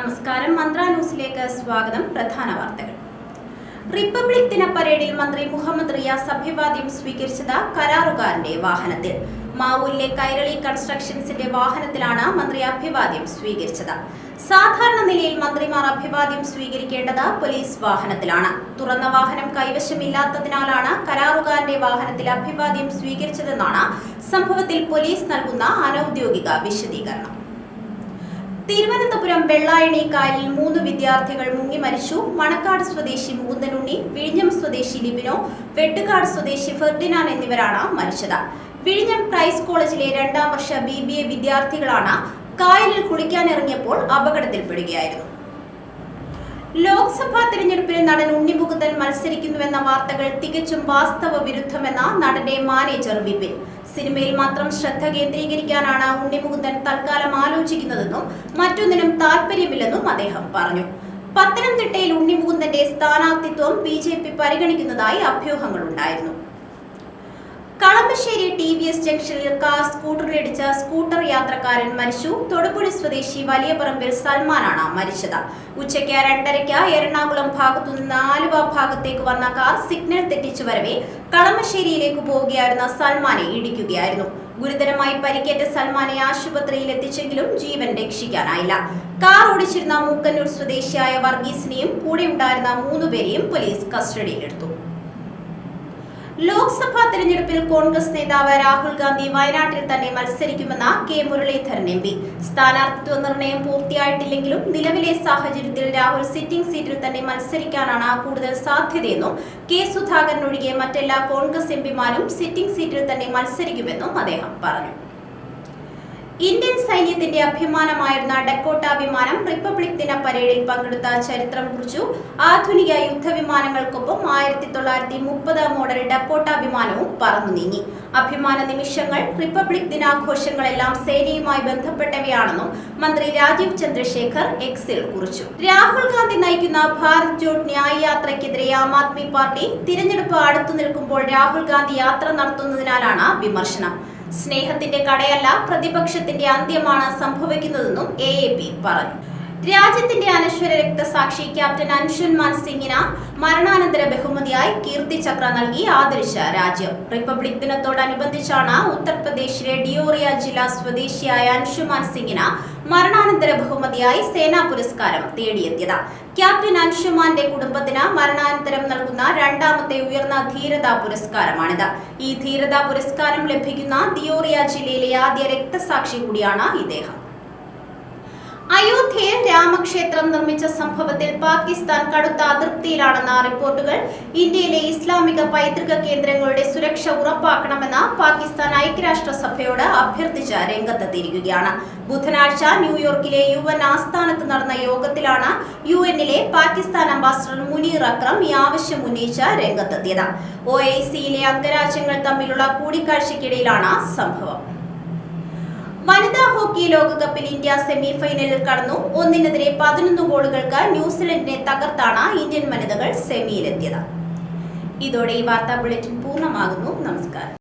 നമസ്കാരം. മന്ത്ര ന്യൂസിലേക്ക് സ്വാഗതം. പ്രധാന വാർത്തകൾ. റിപ്പബ്ലിക് ദിന പരേഡിൽ മന്ത്രി മുഹമ്മദ് റിയാസ് അഭിവാദ്യം സ്വീകരിച്ചത് കരാറുകാരന്റെ വാഹനത്തിൽ. മാവൂരിലെ കൈരളി കൺസ്ട്രക്ഷൻസിന്റെ വാഹനത്തിലാണ് മന്ത്രി അഭിവാദ്യം സ്വീകരിച്ചത്. സാധാരണ നിലയിൽ മന്ത്രിമാർ അഭിവാദ്യം സ്വീകരിക്കേണ്ടത് പോലീസ് വാഹനത്തിലാണ്. തുറന്ന വാഹനം കൈവശമില്ലാത്തതിനാലാണ് കരാറുകാരന്റെ വാഹനത്തിൽ അഭിവാദ്യം സ്വീകരിച്ചതെന്നാണ് സംഭവത്തിൽ പോലീസ് നൽകുന്ന അനൌദ്യോഗിക വിശദീകരണം. തിരുവനന്തപുരം വെള്ളായണി കായലിൽ മൂന്ന് വിദ്യാർത്ഥികൾ മുങ്ങി മരിച്ചു. മണക്കാട് സ്വദേശി മൂന്നനുണ്ണി വിഴിഞ്ഞം സ്വദേശി ലിബിനോ വെട്ടുകാട് സ്വദേശി ഫെർഡിനാൻ എന്നിവരാണ് മരിച്ചത്. വിഴിഞ്ഞം ക്രൈസ്റ്റ് കോളേജിലെ രണ്ടാം വർഷ ബി ബി എ വിദ്യാർത്ഥികളാണ് കായലിൽ കുളിക്കാനിറങ്ങിയപ്പോൾ അപകടത്തിൽപ്പെടുകയായിരുന്നു. ലോക്സഭാ തിരഞ്ഞെടുപ്പിൽ നടൻ ഉണ്ണിമുകുന്ദൻ മത്സരിക്കുന്നുവെന്ന വാർത്തകൾ തികച്ചും വാസ്തവ വിരുദ്ധമെന്ന നടന്റെ മാനേജർ വിപിൻ. സിനിമയിൽ മാത്രം ശ്രദ്ധ കേന്ദ്രീകരിക്കാനാണ് ഉണ്ണിമുകുന്ദൻ തൽക്കാലം ആലോചിക്കുന്നതെന്നും മറ്റൊന്നിനും താല്പര്യമില്ലെന്നും അദ്ദേഹം പറഞ്ഞു. പത്തനംതിട്ടയിൽ ഉണ്ണിമുകുന്ദന്റെ സ്ഥാനാർത്ഥിത്വം ബി ജെ പി പരിഗണിക്കുന്നതായി അഭ്യൂഹങ്ങളുണ്ടായിരുന്നു. ടി വി എസ് ജംഗ്ഷനിൽ കാർ സ്കൂട്ടറിലിടിച്ച സ്കൂട്ടർ യാത്രക്കാരൻ മരിച്ചു. തൊടുപുഴ സ്വദേശി വലിയപറമ്പിൽ സൽമാനാണ് മരിച്ചത്. ഉച്ചയ്ക്ക് രണ്ടരയ്ക്ക് എറണാകുളം ഭാഗത്തുനിന്ന് ആലുവ ഭാഗത്തേക്ക് വന്ന കാർ സിഗ്നൽ തെറ്റിച്ചു വരവേ കളമശ്ശേരിയിലേക്ക് പോവുകയായിരുന്ന സൽമാനെ ഇടിക്കുകയായിരുന്നു. ഗുരുതരമായി പരിക്കേറ്റ സൽമാനെ ആശുപത്രിയിൽ എത്തിച്ചെങ്കിലും ജീവൻ രക്ഷിക്കാനായില്ല. കാർ ഓടിച്ചിരുന്ന മൂക്കന്നൂർ സ്വദേശിയായ വർഗീസിനെയും കൂടെ ഉണ്ടായിരുന്ന മൂന്നുപേരെയും പോലീസ് കസ്റ്റഡിയിലെടുത്തു. ലോക്സഭാ തെരഞ്ഞെടുപ്പിൽ കോൺഗ്രസ് നേതാവ് രാഹുൽ ഗാന്ധി വയനാട്ടിൽ തന്നെ മത്സരിക്കുമെന്ന കെ മുരളീധരൻ എം പി. സ്ഥാനാർത്ഥിത്വ നിർണയം പൂർത്തിയായിട്ടില്ലെങ്കിലും നിലവിലെ സാഹചര്യത്തിൽ രാഹുൽ സിറ്റിംഗ് സീറ്റിൽ തന്നെ മത്സരിക്കാനാണ് കൂടുതൽ സാധ്യതയെന്നും കെ സുധാകരൻ ഒഴികെ മറ്റെല്ലാ കോൺഗ്രസ് എം സിറ്റിംഗ് സീറ്റിൽ തന്നെ മത്സരിക്കുമെന്നും അദ്ദേഹം പറഞ്ഞു. ഇന്ത്യൻ സൈന്യത്തിന്റെ അഭിമാനമായിരുന്ന ഡക്കോട്ട വിമാനം റിപ്പബ്ലിക് ദിന പരേഡിൽ പങ്കെടുത്ത ചരിത്രം കുറിച്ചു. ആധുനിക യുദ്ധവിമാനങ്ങൾക്കൊപ്പം ആയിരത്തി തൊള്ളായിരത്തി മുപ്പത് മോഡൽ ഡക്കോട്ട വിമാനവും പറന്നു നീങ്ങി. അഭിമാന നിമിഷങ്ങൾ റിപ്പബ്ലിക് ദിനാഘോഷങ്ങളെല്ലാം സേനയുമായി ബന്ധപ്പെട്ടവയാണെന്നും മന്ത്രി രാജീവ് ചന്ദ്രശേഖർ എക്സിൽ കുറിച്ചു. രാഹുൽ ഗാന്ധി നയിക്കുന്ന ഭാരത് ജോഡ് ന്യായ യാത്രയ്ക്കെതിരെ ആം ആദ്മി പാർട്ടി തിരഞ്ഞെടുപ്പ് അടുത്തു നിൽക്കുമ്പോൾ രാഹുൽ ഗാന്ധി യാത്ര നടത്തുന്നതിനാലാണ് വിമർശനം. സ്നേഹത്തിന്റെ കടയല്ല പ്രതിപക്ഷത്തിന്റെ അന്ത്യമാണ് സംഭവിക്കുന്നതെന്നും എ എ പി പറഞ്ഞു. രാജ്യത്തിന്റെ അനശ്വര രക്തസാക്ഷി ക്യാപ്റ്റൻ അൻഷുൻമാൻ സിംഗിന് മരണാനന്തര ബഹുമതിയായി കീർത്തി ചക്ര നൽകി ആദരിച്ച രാജ്യം. റിപ്പബ്ലിക് ദിനത്തോടനുബന്ധിച്ചാണ് ഉത്തർപ്രദേശിലെ ഡിയോറിയ ജില്ലാ സ്വദേശിയായ അൻഷുമാൻ സിംഗിന് മരണാനന്തര ബഹുമതിയായി സേനാ പുരസ്കാരം തേടിയെത്തിയത്. ക്യാപ്റ്റൻ അൻഷുമാന്റെ കുടുംബത്തിന് മരണാനന്തരം നൽകുന്ന രണ്ടാമത്തെ ഉയർന്ന ധീരതാ പുരസ്കാരമാണിത്. ഈ ധീരതാ പുരസ്കാരം ലഭിക്കുന്ന ദിയോറിയ ജില്ലയിലെ ആദ്യ രക്തസാക്ഷി കൂടിയാണ് ഇദ്ദേഹം. അയോധ്യയിൽ രാമക്ഷേത്രം നിർമ്മിച്ച സംഭവത്തിൽ പാകിസ്ഥാൻ കടുത്ത അതൃപ്തിയിലാണെന്ന റിപ്പോർട്ടുകൾ ഇന്ത്യയിലെ ഇസ്ലാമിക പൈതൃക കേന്ദ്രങ്ങളുടെ സുരക്ഷ ഉറപ്പാക്കണമെന്ന പാകിസ്ഥാൻ ഐക്യരാഷ്ട്രസഭയോട് അഭ്യർത്ഥിച്ച് രംഗത്തെത്തിയിരിക്കുകയാണ്. ബുധനാഴ്ച ന്യൂയോർക്കിലെ യു എൻ ആസ്ഥാനത്ത് നടന്ന യോഗത്തിലാണ് യു എന്നിലെ പാകിസ്ഥാൻ അംബാസഡർ മുനീർ അക്രം ഈ ആവശ്യം ഉന്നയിച്ച് രംഗത്തെത്തിയത്. ഒ ഐ സിയിലെ അംഗരാജ്യങ്ങൾ തമ്മിലുള്ള കൂടിക്കാഴ്ചയ്ക്കിടയിലാണ് സംഭവം. വനിതാ ഹോക്കി ലോകകപ്പിൽ ഇന്ത്യ സെമി ഫൈനലിൽ കടന്നു. ഒന്നിനെതിരെ പതിനൊന്ന് ഗോളുകൾക്ക് ന്യൂസിലൻഡിനെ തകർത്താണ് ഇന്ത്യൻ വനിതകൾ സെമിയിലെത്തിയത്. ഇതോടെ ഈ വാർത്താ ബുള്ളറ്റിൻ പൂർണമാകുന്നു. നമസ്കാരം.